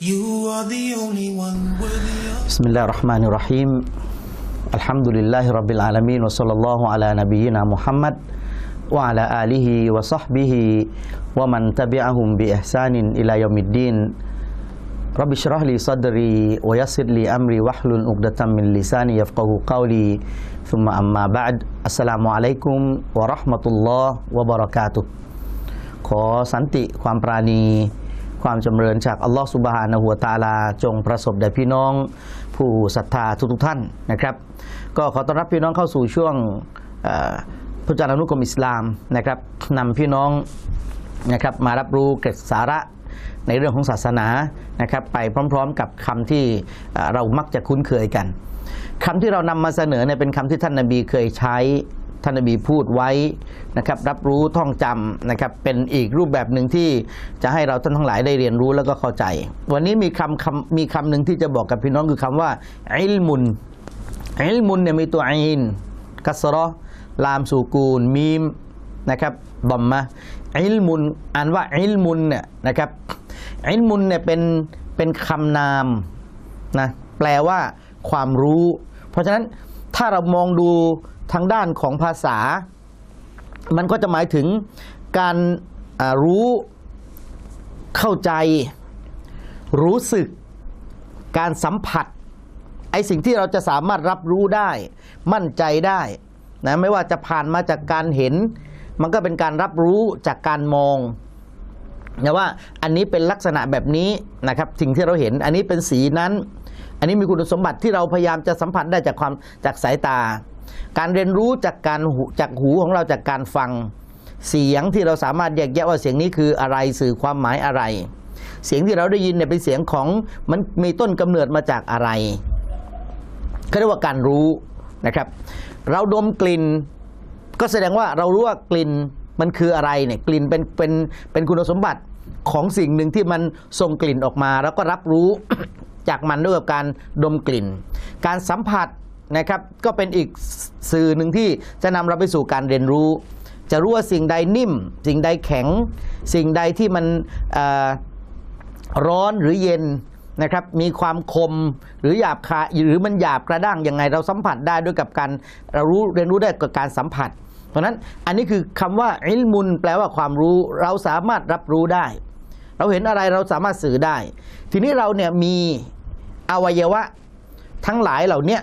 You are the only one worthy of. بسم الله الرحمن الرحيم الحمد لله رب العالمين وصلى الله على نبينا محمد وعلى آله وصحبه ومن تبعهم بإحسان إلى يوم الدين رب اشرح لي صدري ويسر لي أمري واحلل عقدة من لساني يفقه قولي ثم أما بعد السلام عليكم ورحمة الله وبركاته ขอสันติความปราณี ความจำเริญจากอัลลอฮฺสุบฮานะฮูวะตาลาจงประสบแด่พี่น้อง ผู้ศรัทธาทุกๆท่านนะครับ ก็ขอต้อนรับพี่น้องเข้าสู่ช่วงพระจารานุกรมอิสลามนะครับนำพี่น้องนะครับมารับรู้เกร็ดสาระในเรื่องของศาสนานะครับ ไปพร้อมๆกับคำที่เรามักจะคุ้นเคยกันคำที่เรานำมาเสนอเนี่ยเป็นคำที่ท่านนบีเคยใช้ ท่านนบีพูดไว้นะครับรับรู้ท่องจำนะครับเป็นอีกรูปแบบหนึ่งที่จะให้เราท่านทั้งหลายได้เรียนรู้แล้วก็เข้าใจ วันนี้มีคำคำมีคำหนึ่งที่จะบอกกับพี่น้องคือคำว่าอิลมุนอิลมุนเนี่ยมีตัวอินกัสรอลามสูกูลมีมนะครับบอมมาอิลมุนอ่านว่าอิลมุนเนี่ยนะครับอิลมุนเนี่ยเป็นเป็นคำนามนะแปลว่าความรู้ เพราะฉะนั้น ถ้าเรามองดูทางด้านของภาษา มันก็จะหมายถึงการรู้เข้าใจ รู้สึก การสัมผัส ไอสิ่งที่เราจะสามารถรับรู้ได้ มั่นใจได้นะไม่ว่าจะผ่านมาจากการเห็น มันก็เป็นการรับรู้จากการมองนะว่าอันนี้เป็นลักษณะแบบนี้นะครับ สิ่งที่เราเห็นอันนี้เป็นสีนั้น นนี้มีคุณสมบัติที่เราพยายามจะสัมผัสได้จากความจากสายตา การเรียนรู้จากการจากหูของเราจากการฟังเสียงที่เราสามารถแยกแยะว่าเสียงนี้คืออะไรสื่อความหมายอะไร เสียงที่เราได้ยินเนี่ยเป็นเสียงของมันมีต้นกำเนิดมาจากอะไรเขาเรียกว่าการรู้นะครับ เราดมกลิ่น ก็แสดงว่าเรารู้ว่ากลิ่นมันคืออะไรเนี่ยกลิ่นเป็นเป็นเป็นคุณสมบัติของสิ่งหนึ่งที่มันส่งกลิ่นออกมา แล้วก็รับรู้ จากมันด้วยกับการดมกลิ่น การสัมผัสนะครับก็เป็นอีกสื่อหนึ่งที่จะนำเราไปสู่การเรียนรู้ จะรู้ว่าสิ่งใดนิ่ม สิ่งใดแข็ง สิ่งใดที่มันร้อนหรือเย็นนะครับมีความคมหรือหยาบคาหรือมันหยาบกระด้างยังไงเราสัมผัสได้ด้วยกับการเรารู้เรียนรู้ได้กับการสัมผัส เพราะฉะนั้นอันนี้คือคำว่าอิลมุนแปลว่าความรู้เราสามารถรับรู้ได้ เราเห็นอะไรเราสามารถสื่อได้ ทีนี้เราเนี่ยมี อวัยวะทั้งหลายเหล่านี้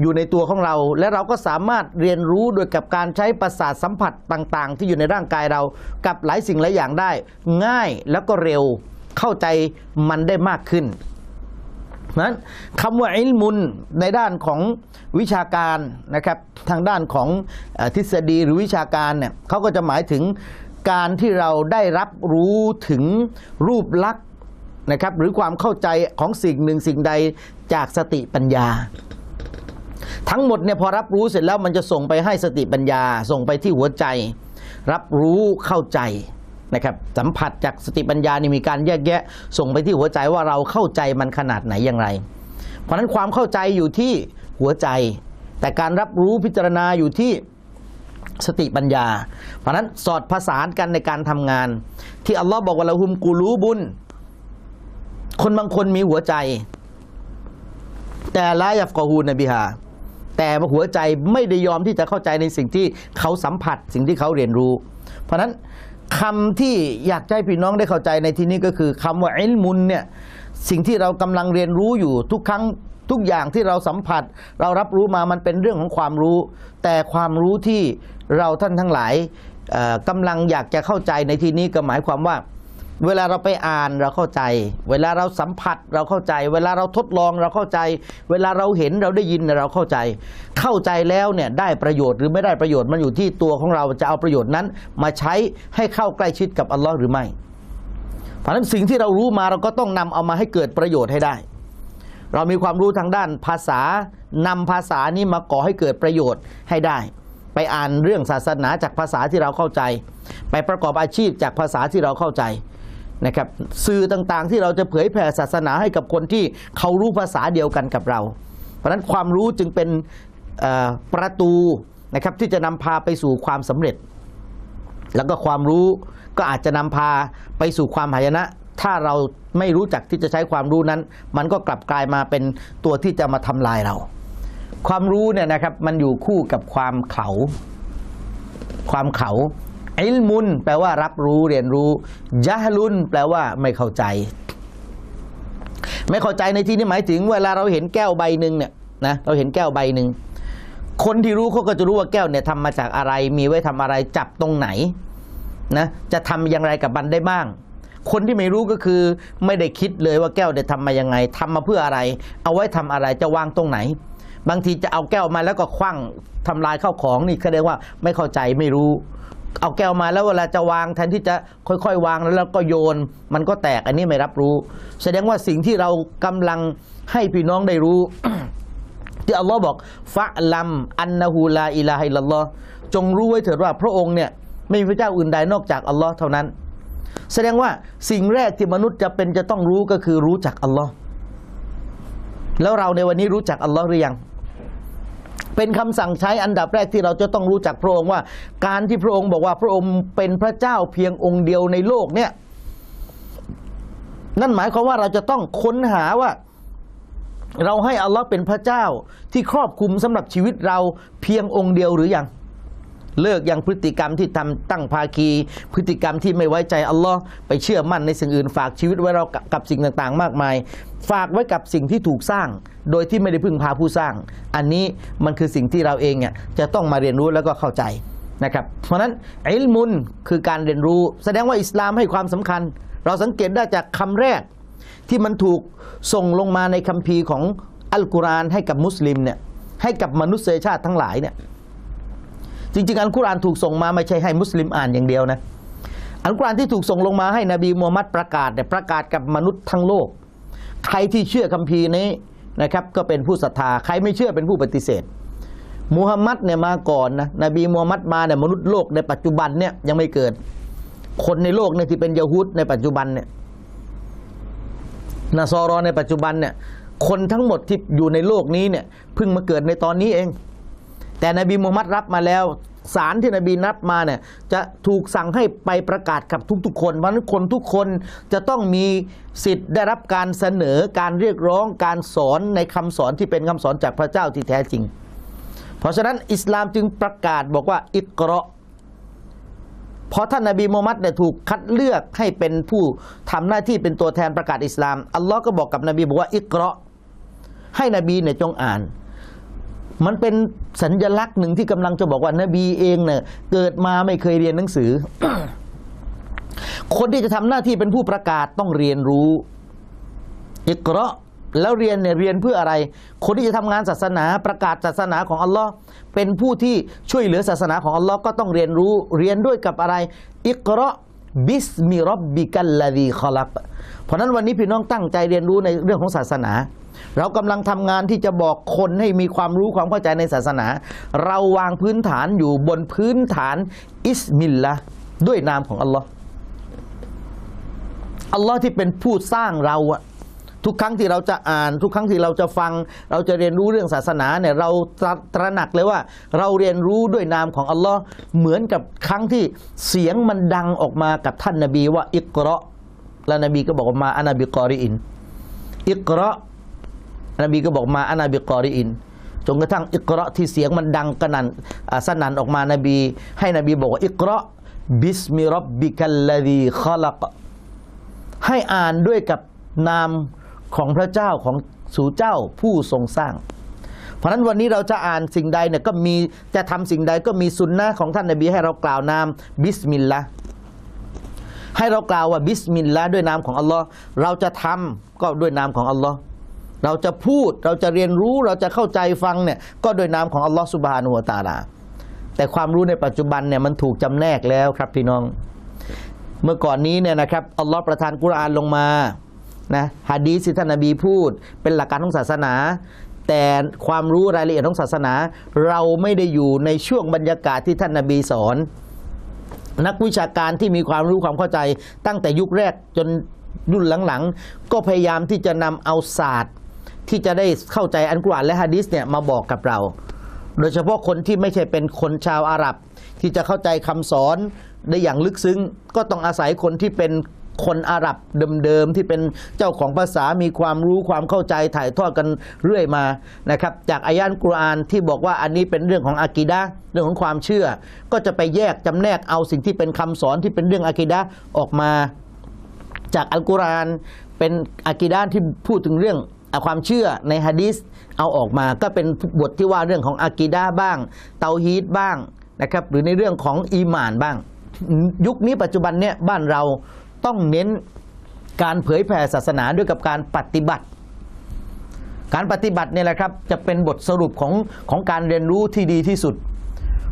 อยู่ในตัวของเรา และเราก็สามารถเรียนรู้โดยกับการใช้ประสาทสัมผัสต่างๆ ที่อยู่ในร่างกายเรากับหลายสิ่งหลายอย่างได้ ง่ายแล้วก็เร็วเข้าใจมันได้มากขึ้นนั้นคำว่าอิลมุนในด้านของวิชาการนะครับทางด้านของอทฤษฎีหรือวิชาการเนี่ยเขาก็จะหมายถึงการที่เราได้รับรู้ถึงรูปลักษณ์ นะครับหรือความเข้าใจของสิ่งหนึ่งสิ่งใดจากสติปัญญา ทั้งหมดเนี่ยพอรับรู้เสร็จแล้วมันจะส่งไปให้สติปัญญา ส่งไปที่หัวใจ รับรู้เข้าใจนะครับสัมผัสจากสติปัญญานี่มีการแยกแยะ ส่งไปที่หัวใจว่าเราเข้าใจมันขนาดไหนอย่างไร เพราะฉะนั้นความเข้าใจอยู่ที่หัวใจ แต่การรับรู้พิจารณาอยู่ที่สติปัญญา เพราะฉะนั้นสอดผสานกันในการทำงาน ที่อัลลอฮ์บอกว่าละหุมกูรูบุญ คนบางคนมีหัวใจ แต่ละยัฟกอฮูนบิฮาแต่หัวใจไม่ได้ยอมที่จะเข้าใจในสิ่งที่เขาสัมผัส สิ่งที่เขาเรียนรู้ เพราะนั้นคำที่อยากให้พี่น้องได้เข้าใจในที่นี้ก็คือคำว่าอิลมุนเนี่ยสิ่งที่เรากำลังเรียนรู้อยู่ทุกครั้งทุกอย่างที่เราสัมผัส เรารับรู้มามันเป็นเรื่องของความรู้ แต่ความรู้ที่เราท่านทั้งหลายกำลังอยากจะเข้าใจในที่นี้ก็หมายความว่า เวลาเราไปอ่านเราเข้าใจ เวลาเราสัมผัสเราเข้าใจ เวลาเราทดลองเราเข้าใจ เวลาเราเห็นเราได้ยินเราเข้าใจ เข้าใจแล้วเนี่ยได้ประโยชน์หรือไม่ได้ประโยชน์มันอยู่ที่ตัวของเราจะเอาประโยชน์นั้น มาใช้ให้เข้าใกล้ชิดกับอัลลอฮ์หรือไม่ เพราะนั้นสิ่งที่เรารู้มาเราก็ต้องนำเอามาให้เกิดประโยชน์ให้ได้ เรามีความรู้ทางด้านภาษานำภาษานี้มาก่อให้เกิดประโยชน์ให้ได้ไปอ่านเรื่องศาสนาจากภาษาที่เราเข้าใจ ไปประกอบอาชีพจากภาษาที่เราเข้าใจ นะครับสื่อต่างๆที่เราจะเผยแผ่ศาสนาให้กับคนที่เขารู้ภาษาเดียวกันกับเรา เพราะฉะนั้นความรู้จึงเป็นประตูนะครับที่จะนำพาไปสู่ความสำเร็จ แล้วก็ความรู้ก็อาจจะนำพาไปสู่ความหายนะ ถ้าเราไม่รู้จักที่จะใช้ความรู้นั้น มันก็กลับกลายมาเป็นตัวที่จะมาทำลายเรา ความรู้เนี่ยนะครับมันอยู่คู่กับความเขา ความเขา อิลมุน แปลว่ารับรู้เรียนรู้ยะฮลุน แปลว่าไม่เข้าใจ ไม่เข้าใจในที่นี้หมายถึง เวลาเราเห็นแก้วใบหนึ่งเนี่ยนะเราเห็นแก้วใบหนึ่งคนที่รู้เขาก็จะรู้ว่าแก้วเนี่ยทำมาจากอะไร มีไว้ทำอะไรจับตรงไหนนะจะทำอย่างไรกับมันได้บ้าง คนที่ไม่รู้ก็คือไม่ได้คิดเลยว่าแก้วเนี่ยทำมายังไงทำมาเพื่ออะไร เอาไว้ทำอะไรจะวางตรงไหน บางทีจะเอาแก้วมาแล้วก็คว้างทำลายข้าวของนี่แสดงว่าไม่เข้าใจไม่รู้ เอาแก้วมาแล้วเวลาจะวางแทนที่จะค่อยๆ วางแล้วแล้วก็โยน มันก็แตกอันนี้ไม่รับรู้ แสดงว่าสิ่งที่เรากำลังให้พี่น้องได้รู้ ที่อัลลอฮ์บอกฟะลัมอันนะฮูลาอิลาฮิลลัลลอฮ์จงรู้ไว้เถิดว่าพระองค์เนี่ยไม่มีพระเจ้าอื่นใดนอกจากอัลลอฮ์เท่านั้น แสดงว่าสิ่งแรกที่มนุษย์จะเป็นจะต้องรู้ก็คือรู้จักอัลลอฮ์แล้วเราในวันนี้รู้จักอัลลอฮ์หรือยัง เป็นคำสั่งใช้อันดับแรกที่เราจะต้องรู้จักพระองค์ว่า การที่พระองค์บอกว่าพระองค์เป็นพระเจ้าเพียงองค์เดียวในโลกเนี่ยนั่นหมายความว่าเราจะต้องค้นหาว่า เราให้อัลลอฮ์เป็นพระเจ้าที่ครอบคลุมสำหรับชีวิตเราเพียงองค์เดียวหรือยัง เลิกยังพฤติกรรมที่ทำตั้งภาคี พฤติกรรมที่ไม่ไว้ใจอัลลอฮ์ไปเชื่อมั่นในสิ่งอื่นฝากชีวิตไว้เรากับสิ่งต่างๆ มากมาย ฝากไว้กับสิ่งที่ถูกสร้าง โดยที่ไม่ได้พึ่งพาผู้สร้าง อันนี้มันคือสิ่งที่เราเองเนี่ยจะต้องมาเรียนรู้แล้วก็เข้าใจนะครับ เพราะฉะนั้นอิลมุนคือการเรียนรู้ แสดงว่าอิสลามให้ความสำคัญ เราสังเกตได้จากคำแรก ที่มันถูกส่งลงมาในคัมภีร์ของอัลกุรอานให้กับมุสลิมเนี่ยให้กับมนุษยชาติทั้งหลายเนี่ย จริงๆอัลกุรอานถูกส่งมาไม่ใช่ให้มุสลิมอ่านอย่างเดียวนะอัลกุรอานที่ถูกส่งลงมาให้นบีมูฮัมมัดประกาศเนี่ยประกาศกับมนุษย์ทั้งโลก ใครที่เชื่อคัมภีร์นี้นะครับก็เป็นผู้ศรัทธาใครไม่เชื่อเป็นผู้ปฏิเสธมูฮัมมัดเนี่ยมาก่อนนะนบีมูฮัมมัดมาเนี่ยมนุษย์โลกในปัจจุบันเนี่ยยังไม่เกิด คนในโลกเนี่ยที่เป็นยะฮูดในปัจจุบันเนี่ยนาซอรอในปัจจุบันเนี่ยคนทั้งหมดที่อยู่ในโลกนี้เนี่ยเพิ่งมาเกิดในตอนนี้เอง แต่นบีมูฮัมมัดรับมาแล้วสารที่นบีนับมาเนี่ยจะถูกสั่งให้ไปประกาศกับทุกๆ คน เพราะนั้นคนทุกคนจะต้องมีสิทธิ์ได้รับการเสนอการเรียกร้องการสอนในคำสอนที่เป็นคำสอนจากพระเจ้าที่แท้จริง เพราะฉะนั้นอิสลามจึงประกาศบอกว่าอิกราะเพราะท่านนบีมูฮัมมัดเนี่ยถูกคัดเลือกให้เป็นผู้ทำหน้าที่เป็นตัวแทนประกาศอิสลามอัลลอฮ์ก็บอกกับนบีบอกว่าอิกราะให้นบีเนี่ยจงอ่าน มันเป็นสัญญลักษณ์หนึ่งที่กำลังจะบอกว่านบีเองเนี่ยเกิดมาไม่เคยเรียนหนังสือ คนที่จะทำหน้าที่เป็นผู้ประกาศต้องเรียนรู้อิกราะแล้วเรียนเนี่ยเรียนเพื่ออะไร คนที่จะทำงานศาสนาประกาศศาสนาของอัลลอฮ์เป็นผู้ที่ช่วยเหลือศาสนาของอัลลอฮ์ก็ต้องเรียนรู้เรียนด้วยกับอะไร อิกราะบิสมิรับบิกัลลาดีคอลักเพราะนั้นวันนี้พี่น้องตั้งใจเรียนรู้ในเรื่องของศาสนา เรากำลังทำงานที่จะบอกคนให้มีความรู้ความเข้าใจในศาสนา เราวางพื้นฐานอยู่บนพื้นฐานอิสมิลละด้วยนามของอัลลอฮ์อัลลอฮ์ที่เป็นผู้สร้างเราอะทุกครั้งที่เราจะอ่าน ทุกครั้งที่เราจะฟัง เราจะเรียนรู้เรื่องศาสนาเนี่ยเราตระตระหนักเลยว่า เราเรียนรู้ด้วยนามของอัลลอฮ์เหมือนกับครั้งที่เสียงมันดังออกมากับท่านนบีว่าอิกราะแล้วนบีก็บอกว่ามาอานาบิกอริอินอิกราะ นบีก็บอกมาอานาบิกอริอินจนกระทั่งอิกราะที่เสียงมันดังกระนันอ่าสนั่นออกมานบี ให้นบีบอกว่าอิกราะบิสมิรับบิกัลลดีขลักให้อ่านด้วยกับนามของพระเจ้าของสู่เจ้าผู้ทรงสร้าง เพราะนั้นวันนี้เราจะอ่านสิ่งใดเนี่ยก็มีจะทำสิ่งใดก็มีสุนนะของท่านนบีให้เรากล่าวนามบิสมิลลาให้เรากล่าวว่าบิสมิลลาด้วยนามของอัลลอฮ์เราจะทำก็ด้วยนามของอัลลอฮ์ เราจะพูดเราจะเรียนรู้เราจะเข้าใจฟังเนี่ยก็โดยนามของอัลลอฮ์สุบฮานุวตาลา แต่ความรู้ในปัจจุบันเนี่ยมันถูกจำแนกแล้วครับพี่น้อง เมื่อก่อนนี้เนี่ยนะครับอัลลอฮ์ประทานกุรอานลงมานะฮะดีษที่ท่านนบีพูด เป็นหลักการของศาสนา แต่ความรู้รายละเอียดของศาสนา เราไม่ได้อยู่ในช่วงบรรยากาศที่ท่านนบีสอน นักวิชาการที่มีความรู้ความเข้าใจตั้งแต่ยุคแรกจนรุ่นหลังๆ ก็พยายามที่จะนำเอาศาสตร์ ที่จะได้เข้าใจอันกุรอานและฮะดีษเนี่ยมาบอกกับเรา โดยเฉพาะคนที่ไม่ใช่เป็นคนชาวอาหรับ ที่จะเข้าใจคำสอนได้อย่างลึกซึ้ง ก็ต้องอาศัยคนที่เป็นคนอาหรับเดิมๆที่เป็นเจ้าของภาษามีความรู้ความเข้าใจถ่ายทอดกันเรื่อยมานะครับ จากอายานกุรอานที่บอกว่าอันนี้เป็นเรื่องของอากีดะเรื่องของความเชื่อ ก็จะไปแยกจำแนกเอาสิ่งที่เป็นคำสอนที่เป็นเรื่องอากีดะออกมา จากอัลกุรอานเป็นอากีดาที่พูดถึงเรื่อง ความเชื่อในฮะดีษเอาออกมาก็เป็นบทที่ว่าเรื่องของอากีดาบ้าง เตาฮีดบ้างนะครับหรือในเรื่องของอีหมานบ้าง ยุคนี้ปัจจุบันเนี่ยบ้านเราต้องเน้นการเผยแผ่ศาสนาด้วยกับการปฏิบัติ การปฏิบัติเนี่ยแหละครับจะเป็นบทสรุปของของการเรียนรู้ที่ดีที่สุด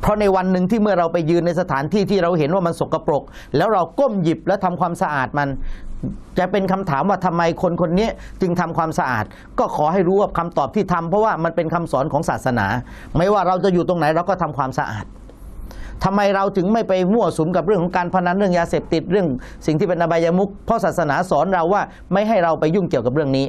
เพราะในวันหนึ่งที่เมื่อเราไปยืนในสถานที่ที่เราเห็นว่ามันสกปรก แล้วเราก้มหยิบและทำความสะอาดมัน จะเป็นคำถามว่าทำไมคนคนนี้จึงทำความสะอาด ก็ขอให้รู้ว่าคำตอบที่ทำเพราะว่ามันเป็นคำสอนของศาสนา ไม่ว่าเราจะอยู่ตรงไหนเราก็ทำความสะอาดทำไมเราถึงไม่ไปมั่วสุมกับเรื่องของการพนันเรื่องยาเสพติดเรื่องสิ่งที่เป็นอบายมุขเพราะศาสนาสอนเราว่าไม่ให้เราไปยุ่งเกี่ยวกับเรื่องนี้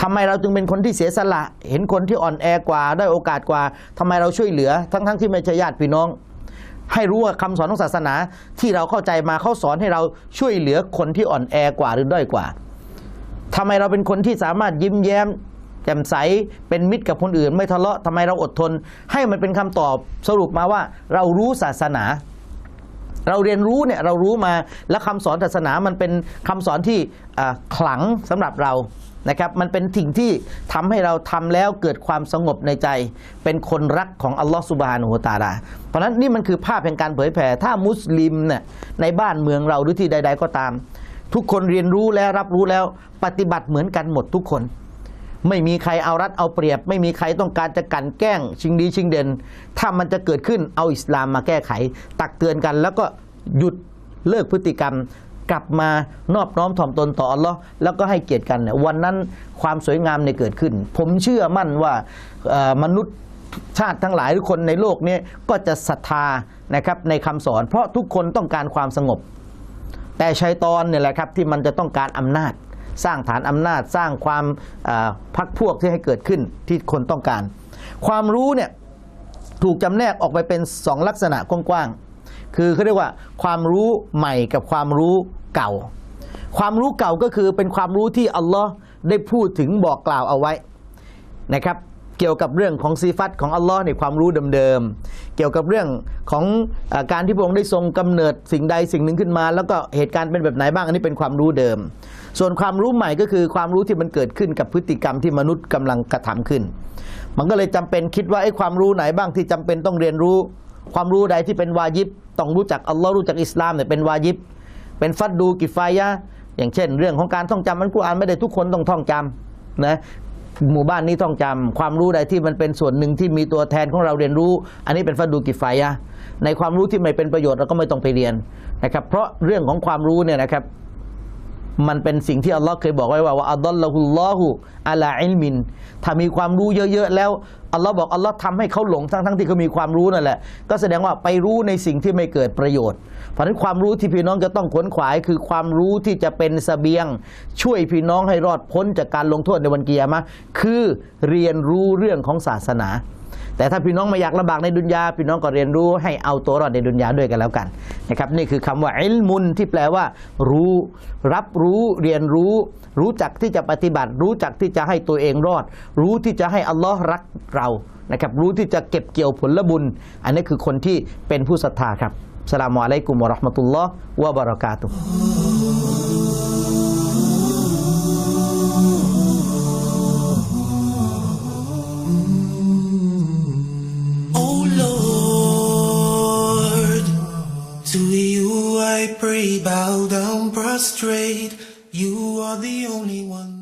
ทำไมเราจึงเป็นคนที่เสียสละ เห็นคนที่อ่อนแอกว่าได้โอกาสกว่าทำไมเราช่วยเหลือ ทั้งๆที่ไม่ใช่ญาติพี่น้อง ให้รู้ว่าคำสอนของศาสนาที่เราเข้าใจมาเขาสอนให้เราช่วยเหลือคนที่อ่อนแอกว่าหรือด้อยกว่าทำไมเราเป็นคนที่สามารถยิ้มแย้มแจ่มใสเป็นมิตรกับคนอื่น ไม่ทะเลาะทำไมเราอดทน ให้มันเป็นคำตอบสรุปมาว่าเรารู้ศาสนา เราเรียนรู้เนี่ยเรารู้มาและคำสอนศาสนามันเป็นคำสอนที่ขลังสำหรับเรานะครับมันเป็นสิ่งที่ทำให้เราทำแล้วเกิดความสงบในใจ เป็นคนรักของอัลลอฮฺสุบฮานุฮุวะตาลาเพราะฉะนั้นนี่มันคือภาพแห่งการเผยแผ่ถ้ามุสลิมเนี่ยในบ้านเมืองเราหรือที่ใด ๆ ก็ตาม ทุกคนเรียนรู้แล้วรับรู้แล้วปฏิบัติเหมือนกันหมดทุกคน ไม่มีใครเอารัดเอาเปรียบ ไม่มีใครต้องการจะกันแกล้ง ชิงดีชิงเด่น ถ้ามันจะเกิดขึ้นเอาอิสลามมาแก้ไข ตักเตือนกัน แล้วก็หยุดเลิกพฤติกรรม กลับมานอบน้อมถ่อมตนต่ออัลลอฮ์แล้วก็ให้เกียรติกันเนี่ยวันนั้นความสวยงามเนี่ยเกิดขึ้น ผมเชื่อมั่นว่ามนุษย์ชาติทั้งหลายทุกคนในโลกนี้ก็จะศรัทธานะครับในคำสอน เพราะทุกคนต้องการความสงบ แต่ชัยตอนเนี่ยแหละครับที่มันจะต้องการอำนาจ สร้างฐานอำนาจสร้างความพักพวกที่ให้เกิดขึ้นที่คนต้องการ ความรู้เนี่ยถูกจำแนกออกไปเป็นสองลักษณะกว้างๆคือเขาเรียกว่าความรู้ใหม่กับความรู้เก่า ความรู้เก่าก็คือเป็นความรู้ที่อัลลอฮ์ได้พูดถึงบอกกล่าวเอาไว้นะครับเกี่ยวกับเรื่องของซีฟัตของอัลลอฮ์ในความรู้เดิม กี่ยวกับเรื่องของอการที่พระองค์ได้ทรงกำเนิดสิ่งใดสิ่งหนึ่งขึ้นมา แล้วก็เหตุการณ์เป็นแบบไหนบ้าง อันนี้เป็นความรู้เดิม ส่วนความรู้ใหม่ก็คือความรู้ที่มันเกิดขึ้นกับพฤติกรรมที่มนุษย์กำลังกระทำขึ้น มันก็เลยจำเป็นคิดว่าไอ้ความรู้ไหนบ้างที่จำเป็นต้องเรียนรู้ ความรู้ใดที่เป็นวาญิบต้องรู้จักอัลลอฮ์รู้จักอิสลามเนี่ยเป็นวาญิบเป็นฟัดดูกิฟายะอย่างเช่น เรื่องของการท่องจำมันกุรอานไม่ได้ทุกคนต้องท่องจำนะ หมู่บ้านนี้ต้องจำความรู้ใดที่มันเป็นส่วนหนึ่งที่มีตัวแทนของเราเรียนรู้ อันนี้เป็นฟัดดูกิฟายะห์ในความรู้ที่ไม่เป็นประโยชน์เราก็ไม่ต้องไปเรียนนะครับ เพราะเรื่องของความรู้เนี่ยนะครับ มันเป็นสิ่งที่อัลลอฮ์เคยบอกไว้ว่าว่าอัลลอฮุลลอฮุอะลาอิลมิน ถ้ามีความรู้เยอะๆแล้วอัลลอฮ์บอกอัลลอฮ์ทำให้เขาหลงทั้งๆที่เขามีความรู้นั่นแหละ ก็แสดงว่าไปรู้ในสิ่งที่ไม่เกิดประโยชน์ เพราะนั้นความรู้ที่พี่น้องจะต้องขวนขวาย คือความรู้ที่จะเป็นเสบียง ช่วยพี่น้องให้รอดพ้นจากการลงโทษในวันเกียร์มะคือเรียนรู้เรื่องของศาสนา แต่ถ้าพี่น้องไม่อยากลำบากในดุนยาพี่น้องก็เรียนรู้ให้เอาตัวรอดในดุนยาด้วยกันแล้วกันนะครับนี่คือคำว่าอิลมุนที่แปลว่า รู้รับรู้เรียนรู้ รู้จักที่จะปฏิบัติ รู้จักที่จะให้ตัวเองรอด รู้ที่จะให้อัลลอฮ์รักเรานะครับรู้ที่จะเก็บเกี่ยวผลบุญ อันนี้คือคนที่เป็นผู้ศรัทธาครับสลามอะลัยกุมวะราะห์มะตุลลอฮ์วะบะเราะกาตุฮ์ I pray, bow down, prostrate. You are the only one.